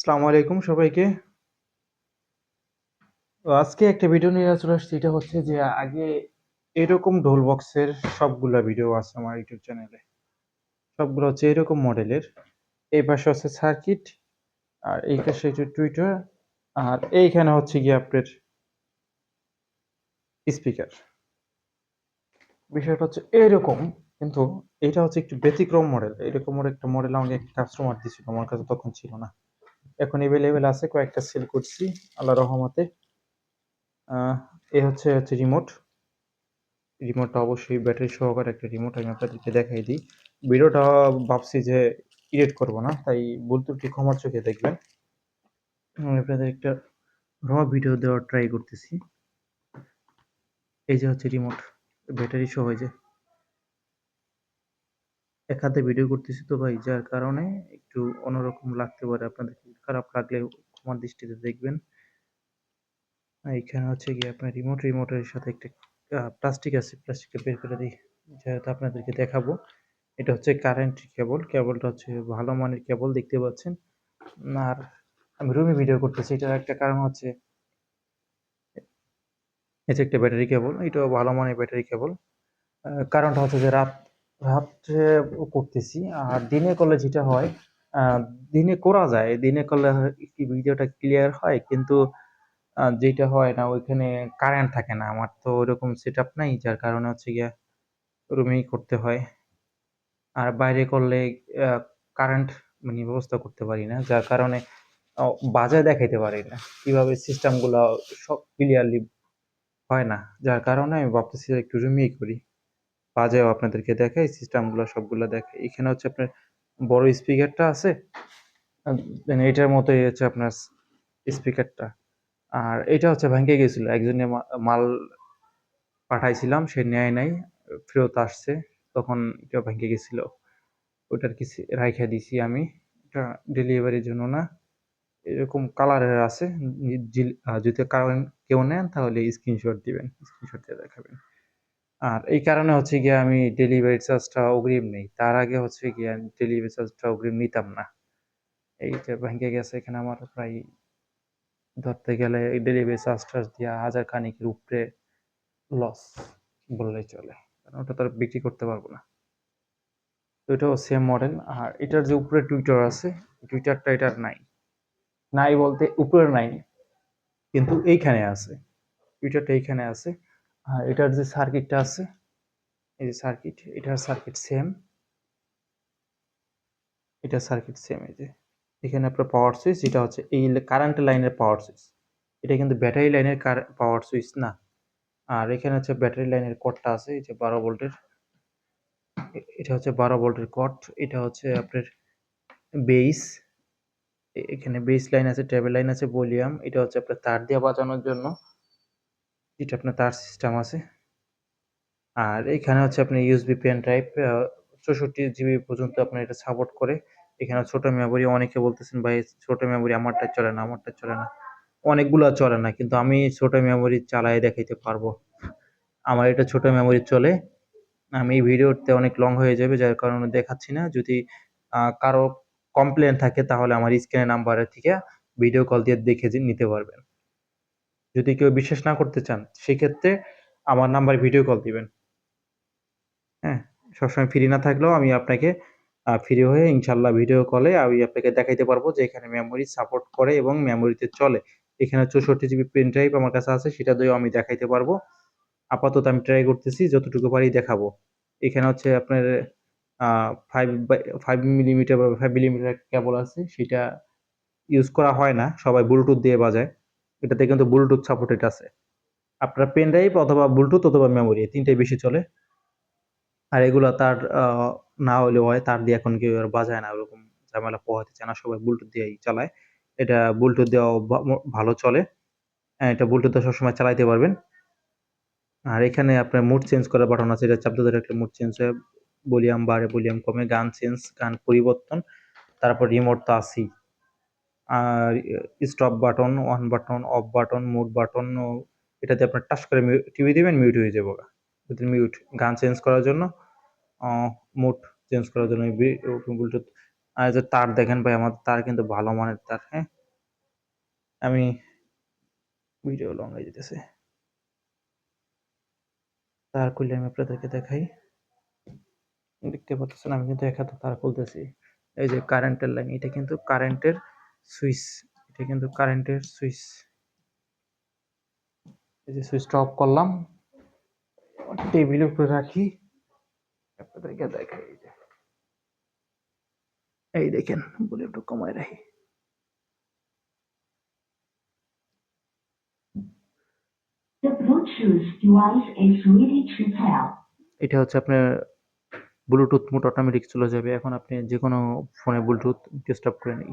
আসসালামু আলাইকুম সবাইকে। আজকে একটা ভিডিও নিয়ে চলে আসছি। এটা হচ্ছে যে আগে এরকম ঢোল বক্সের সবগুলা ভিডিও আছে আমার ইউটিউব চ্যানেলে। সবগুলো হচ্ছে এরকম মডেলের। এই পাশে হচ্ছে সার্কিট আর এই পাশে হচ্ছে টুইটার আর এইখানে হচ্ছে গিয়ে আপনার স্পিকার। বিষয়টা হচ্ছে এরকম, কিন্তু এটা হচ্ছে একটু ব্যতিক্রম মডেল। এরকম একটা মডেল আমাকে একটা কাস্টমার দিছিল। আমার কাছে তখন ছিল না। এখন এভেলেবেল আছে, কয়েকটা সেল করছি, আল্লাহর রহমতে। এ হচ্ছে হচ্ছে রিমোট। রিমোটটা অবশ্যই ব্যাটারি সহকারে একটা রিমোট আমি আপনাদেরকে দেখাই দিই। ভিডিওটা ভাবছি যে এডিট করব না। তাই ভুল ত্রুটি ক্ষমার চোখে দেখবেন। আমি আপনাদের একটা র ভিডিও দেওয়ার ট্রাই করতেছি। এই যে হচ্ছে রিমোট। ব্যাটারি সহ যে। এক হাতে ভিডিও করতেছি তো ভাই যার কারণে একটু অন্যরকম লাগতে পারে আপনাদের খারাপ লাগলে ক্ষমার দৃষ্টিতে দেখবেন। এইখানে হচ্ছে গিয়ে আপনার রিমোট, রিমোটের সাথে একটা প্লাস্টিক আছে। প্লাস্টিকটা বের করে দিই। যেহেতু আপনাদেরকে দেখাবো। এটা হচ্ছে কারেন্ট কেবল। কেবলটা হচ্ছে ভালো মানের কেবল দেখতে পাচ্ছেন। আর আমি রুমে ভিডিও করতেছি। এটার একটা কারণ হচ্ছে যে একটা ব্যাটারি কেবল। এটাও ভালো মানের ব্যাটারি কেবল। কারণটা হচ্ছে যে রাত রাত্রে করতেছি। আর দিনে করলে যেটা হয় দিনে করা যায়। দিনে করলে কি ভিডিওটা ক্লিয়ার হয়। কিন্তু যেটা হয় না, ওইখানে কারেন্ট থাকে না। আমার তো ওইরকম সেটআপ নাই। যার কারণে হচ্ছে গিয়ে রুমেই করতে হয়। আর বাইরে করলে কারেন্ট মানে ব্যবস্থা করতে পারি না। যার কারণে বাজায় দেখাইতে পারি না। কীভাবে সিস্টেমগুলা সব ক্লিয়ারলি হয় না। যার কারণে আমি ভাবতেছি একটু রুমেই করি। বাজায়ও আপনাদেরকে দেখাই সিস্টেমগুলো সবগুলো দেখাই। এখানে হচ্ছে আপনার বড় স্পিকারটা আছে। দেন এটার মতোই হচ্ছে আপনার স্পিকারটা। আর এটা হচ্ছে ভাইঙ্গা গেছিল। একজনে মাল পাঠাইছিলাম। সে নেয় নাই। ফেরত আসছে। তখন এটা ভাইঙ্গা গেছিল। ওইটার কিছু রাইখা দিছি আমি। এটা ডেলিভারির জন্য না। এরকম কালারের আছে। যদি কারণ কেউ নেন তাহলে স্ক্রিনশট দিবেন। স্ক্রিনশট দিয়ে দেখাবেন। আর এই কারণে হচ্ছে গিয়ে আমি ডেলিভারি চার্জটা অগ্রিম নেই। তার আগে হচ্ছে গিয়ে ডেলিভারি চার্জটা অগ্রিম নিতাম না। এইটা ভাইঙ্গা গেছে এখানে আমার প্রায় ধরতে গেলে ডেলিভারি চার্জ টার্জ দিয়ে হাজার খানেকের উপরে লস বললেই চলে। কারণ ওটা তো আর বিক্রি করতে পারব না। তো এটাও সেম মডেল। আর এটার যে উপরে টুইটার আছে, টুইটারটা এটার নাই। নাই বলতে উপরে নাই। কিন্তু এইখানে আছে। টুইটারটা এইখানে আছে। আর এটার যে সার্কিটটা আছে, এই যে সার্কিট, এটার সার্কিট সেম। এটার সার্কিট সেম এই যে। এখানে আপনার পাওয়ার সুইচ এটা হচ্ছে এই কারেন্ট লাইনের পাওয়ার সুইচ। এটা কিন্তু ব্যাটারি লাইনের পাওয়ার সুইচ না। আর এখানে হচ্ছে ব্যাটারি লাইনের কর্ডটা আছে এই যে 12 ভোল্টের। এটা হচ্ছে 12 ভোল্টের কর্ড। এটা হচ্ছে আপনার বেস। এখানে বেস লাইন আছে, ট্রেবল লাইন আছে, ভলিউম। এটা হচ্ছে আপনার তার দিয়ে বাজানোর জন্য। এটা আপনার তার সিস্টেম আছে। আর এখানে হচ্ছে আপনি USB pen drive a 64 GB পর্যন্ত আপনার এটা সাপোর্ট করে। এখানে ছোট মেমোরি অনেকে বলতেছেন ভাই ছোট মেমোরি আমারটা চলে না, আমারটা চলে না। অনেকগুলা চলে না। কিন্তু আমি ছোট মেমোরি চালায়ে দেখাইতে পারব। আমার এটা ছোট মেমোরি চলে। আমি এই ভিডিওতে অনেক লং হয়ে যাবে যার কারণে দেখাচ্ছি না। যদি কারও কমপ্লেইন থাকে তাহলে আমার স্ক্রিনে নাম্বারের থেকে ভিডিও কল দিয়ে দেখে নিতে পারবেন। যদি কেউ বিশ্বাস না করতে চান, সেক্ষেত্রে আমার নাম্বারে ভিডিও কল দিবেন। হ্যাঁ? সবসময় ফ্রি না থাকলেও আমি আপনাকে ফ্রি হয়ে ইনশাল্লাহ ভিডিও কলে আমি আপনাকে দেখাইতে পারব যে এখানে মেমোরি সাপোর্ট করে এবং মেমোরিতে চলে। এখানে 64 জিবি পেন ড্রাইভ আমার কাছে আছে, সেটা দিয়েও আমি দেখাইতে পারব। আপাতত আমি ট্রাই করতেছি, যতটুকু পারি দেখাবো। এখানে হচ্ছে আপনার ফাইভ 5 বাই 5 মিলিমিটার বা ফাইভ মিলিমিটার কেবল আছে, সেটা ইউজ করা হয় না। সবাই ব্লুটুথ দিয়ে বাজায়। এটাতে কিন্তু ব্লুটুথ সাপোর্টেড আছে। আপনার পেন ড্রাইভ অথবা ব্লুটুথ অথবা মেমোরি ৩ বেশি চলে। আর এগুলা তার না হইলেও হয়। তার দিয়ে এখন কেউ আর বাজায় না ওরকম ঝামেলা পোহাতে চায় না। সবাই ব্লুটুথ দিয়েই চালায়। এটা ব্লুটুথ দিয়েও ভা ভালো চলে। হ্যাঁ, এটা ব্লুটুথ সবসময় চালাইতে পারবেন। আর এখানে আপনার মুড চেঞ্জ করার বাটন আছে। এটা চাপ দিলে একটা মুড চেঞ্জ হয়। ভলিউম বাড়ে, ভলিউম কমে, গান চেঞ্জ, গান পরিবর্তন। তারপর রিমোট তো আছেই। আর stop button, on button, off button, mode button এটাতে আপনার টাচ করে টিপে দিবেন মিউট হয়ে যাবেগা। এটা মিউট। গান চেঞ্জ করার জন্য মুড চেঞ্জ করার জন্য ব্লুটুথ আর যে তার দেখেন ভাই আমার তার কিন্তু ভালো মানের তার হ্যাঁ আমি ভিডিও লং হয়ে যেতেছে তার খুলে আমি আপনাদেরকে দেখাই দেখতে পাচ্ছেন আমি কিন্তু এক হাতে তার খুলতেছি এই যে কারেন্টের লাইন এটা কিন্তু কারেন্টের সুইচ এটা কিন্তু কারেন্টের সুইচ। এই যে সুইচটা অফ করলাম টেবিলের উপরে রাখি আপনাদেরকে দেখাই এই যে। এই দেখেন বলে একটু কমায় রাখি. এটা হচ্ছে আপনার ব্লুটুথ মোট অটোমেটিক চলে যাবে। এখন আপনি যে কোনো ফোনে ব্লুটুথ ডিস্টার্ব করে নেই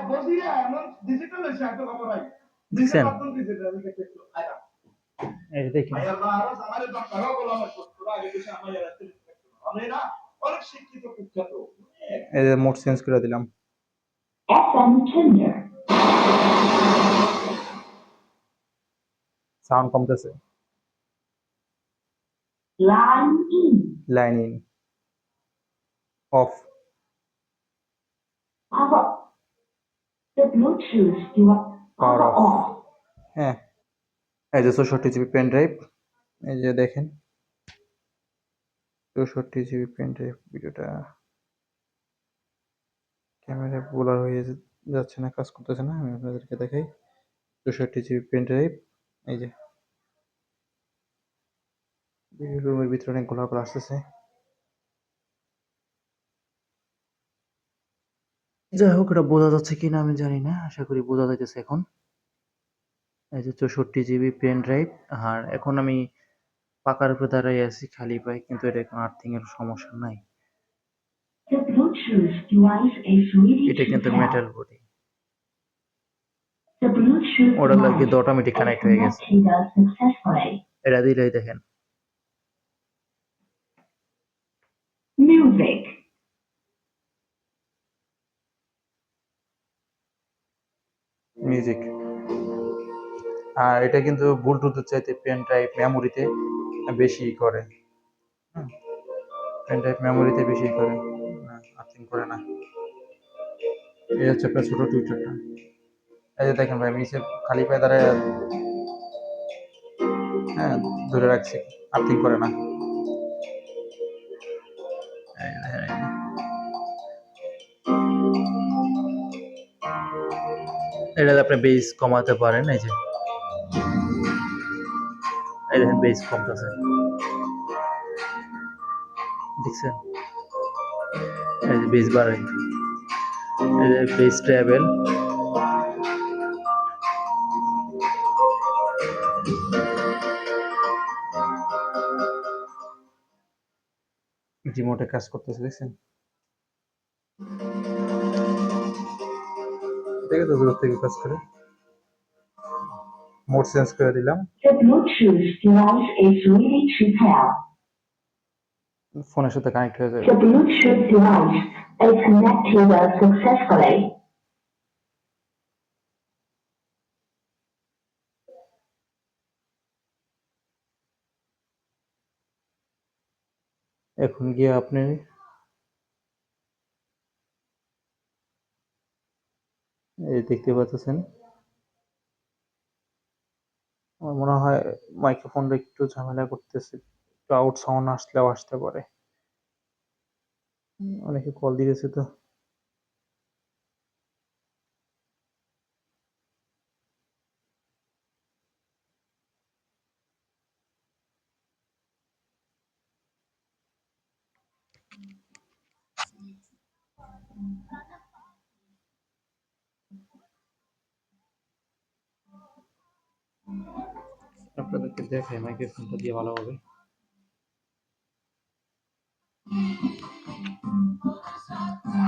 এই যে মোড চেঞ্জ করে দিলাম। সাউন্ড কমতেছে। Line in. Line in off. The Bluetooth device. Power Power off. off. হ্যাঁ। এই যে চৌষট্টি জিবি পেন ড্রাইভ এই যে দেখেন। চৌষট্টি জিবি পেন ড্রাইভ ভিডিওটা। ক্যামেরা বোলার হয়ে যাচ্ছে না কাজ করতেছে না। আমি আপনাদেরকে দেখাই। চৌষট্টি জিবি পেন ড্রাইভ এই যে। ভিডিও রুমের ভিতরে অনেক গোলাগুলো আসতেছে। যাই হোক, এটা বোঝা যাচ্ছে কিনা আমি জানি না, আশা করি বোঝা যাইতেছে এখন। এই যে চৌষট্টি জিবি পেন ড্রাইভ আর এখন আমি পাকার উপরে দাঁড়াই আছি, খালি পাই কিন্তু এটা এখন আর্থিং এর সমস্যা নাই। এটা কিন্তু মেটাল বডি ওটা লাগে অটোমেটিক কানেক্ট হয়ে গেছে। এটা দিলেই দেখেন। মিউজিক আর এটা কিন্তু ব্লুটুথের চাইতে পেন ড্রাইভ মেমোরিতে বেশি করে। পেন ড্রাইভ মেমোরিতে বেশি করে। আর্থিং করে না। এই হচ্ছে আপনার ছোট টুইটারটা এই যে দেখেন ভাই, নিচে খালি পায়ে দাঁড়ায় হ্যাঁ ধরে রাখছি। আর্থিং করে না। এটাতে আপনি বেস কমাতে পারেন, এই যে। এই বেস কমতেছে। দেখছেন? এই যে বেস বাড়ে। এই যে বেস ট্রাভেল রিমোটে কাজ করতেছে, দেখছেন? দেখে তো দূর থেকে কাজ করে মোড চেঞ্জ করে দিলাম The Bluetooth device is ready to pair. ফোনের সাথে কানেক্ট হয়ে যাবে The Bluetooth device is connected successfully. এখন গিয়ে আপনি এই দেখতে পাচ্ছেন। আমার মনে হয় মাইক্রোফোনটা একটু ঝামেলা করতেছে, একটু আউট সাউন্ড আসলেও আসতে পারে। অনেকে কল দিয়েছে তো। আপনাদেরকে দেখাই মাইক্রোফোনটা দিয়ে ভালো হবে।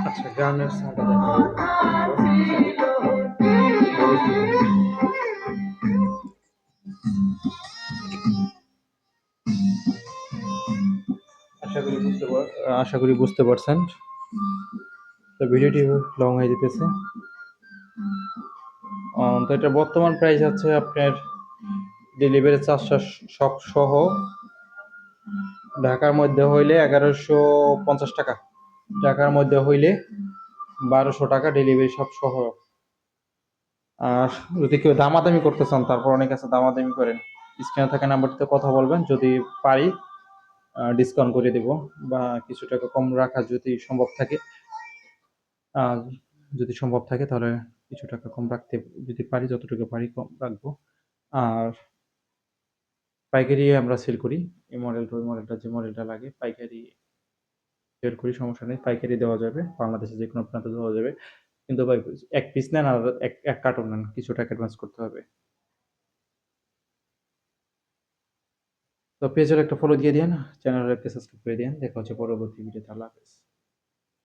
আচ্ছা গানের আশা করি বুঝতে আশা করি বুঝতে পারছেন। তো ভিডিওটি লং হয়ে যেতেছে। তো এটা বর্তমান প্রাইস আছে আপনার ডেলিভারি চার্জটা সব সহ ঢাকার মধ্যে হইলে এগারোশো পঞ্চাশ টাকা। ঢাকার মধ্যে হইলে বারোশো টাকা ডেলিভারি সব সহ। আর যদি কেউ দামাদামি করতে চান, তারপর অনেক আছে, দামাদামি করেন। স্ক্রিনে থাকা নাম্বারটিতে কথা বলবেন, যদি পারি ডিসকাউন্ট করে দেব বা কিছু টাকা কম রাখা যদি সম্ভব থাকে। আর যদি সম্ভব থাকে, তাহলে কিছু টাকা কম রাখতে, যদি পারি, যতটুকু পারি কম রাখব। আর পাইকারি আমরা সেল করি। এই মডেলটা ওই মডেলটা যে মডেলটা লাগে, পাইকারি সেল করি, সমস্যা নেই, পাইকারি দেওয়া যাবে, বাংলাদেশে যে কোনো প্রান্তে দেওয়া যাবে। কিন্তু ভাই, এক পিস নেন আর এক এক কার্টন নেন, কিছু টাকা অ্যাডভান্স করতে হবে। তো পেজের একটা ফলো দিয়ে দিন চ্যানেলের একটা সাবস্ক্রাইব করে দিন দেখা হচ্ছে পরবর্তী ভিডিওতে আল্লাহ হাফেজ।